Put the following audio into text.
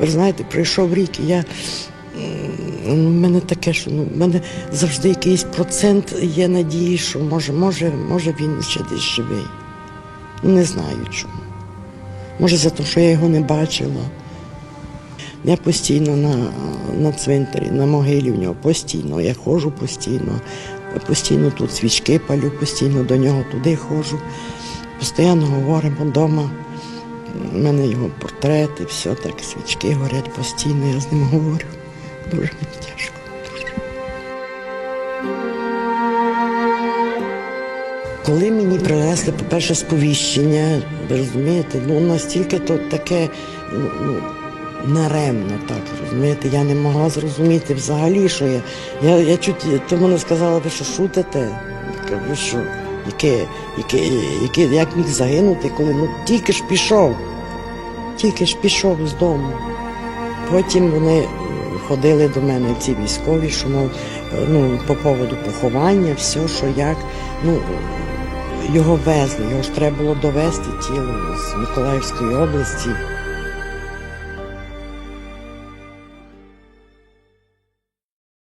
Ви знаєте, пройшов рік, і я. У мене таке, що ну, в мене завжди якийсь процент є надії, що може, може, може він ще десь живий. Не знаю чому. Може, за те, що я його не бачила. Я постійно на, на цвинтарі, на могилі в нього, постійно. Я ходжу постійно, постійно тут свічки палю, постійно до нього туди ходжу. Постійно говоримо вдома. У мене його портрет і все так, свічки горять постійно, я з ним говорю. Дуже мені тяжко. Коли мені принесли, по-перше, сповіщення, ви розумієте, ну настільки то таке ну, ну, наремно, так розумієте, я не могла зрозуміти взагалі, що я. Я, я чуть тому не сказала, ви що шутите? Я що, яке, яке, яке, як міг загинути, коли ну тільки ж пішов, тільки ж пішов з дому. Потім вони ходили до мене, ці військові, що мов, е, ну, по поводу поховання, все, що як. Ну, його везли, його ж треба було довести тіло з Миколаївської області.